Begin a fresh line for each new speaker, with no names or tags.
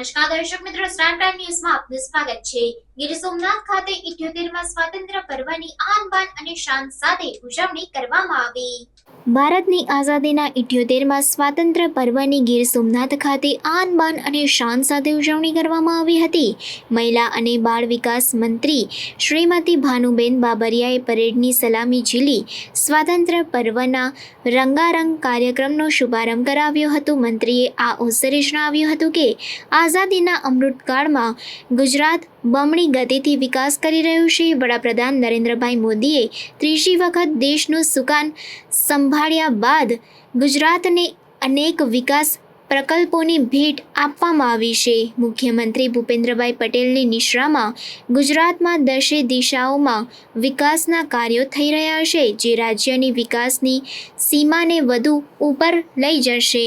નમસ્કાર દર્શક મિત્રો સ્ટાર ટાઈમ ન્યૂઝમાં આપનું સ્વાગત છે. ગીર સોમનાથ ખાતે ઇઠ્યોતેરમાં સ્વાતંત્ર્ય પર્વની આન બાન અને શાન સાથે ઉજવણી કરવામાં આવી. ભારતની આઝાદીના ઇઠ્યોતેરમાં સ્વાતંત્ર્ય પર્વની ગીર સોમનાથ ખાતે આન બાન અને શાન સાથે ઉજવણી કરવામાં આવી હતી. મહિલા અને બાળ વિકાસ મંત્રી શ્રીમતી ભાનુબેન બાબરિયાએ પરેડની સલામી ઝીલી સ્વાતંત્ર્ય પર્વના રંગારંગ કાર્યક્રમનો શુભારંભ કરાવ્યો હતો. મંત્રીએ આ અવસરે જણાવ્યું હતું કે, આઝાદીના અમૃતકાળમાં ગુજરાત બમણી ગતિથી વિકાસ કરી રહ્યું છે. વડાપ્રધાન નરેન્દ્રભાઈ મોદીએ ત્રીજી વખત દેશનું સુકાન સંભાળ્યા બાદ ગુજરાતને અનેક વિકાસ પ્રકલ્પોની ભેટ આપવામાં આવી છે. મુખ્યમંત્રી ભૂપેન્દ્રભાઈ પટેલની નિશ્રામાં ગુજરાતમાં દશે દિશાઓમાં વિકાસના કાર્યો થઈ રહ્યા છે, જે રાજ્યની વિકાસની સીમાને વધુ ઉપર લઈ જશે.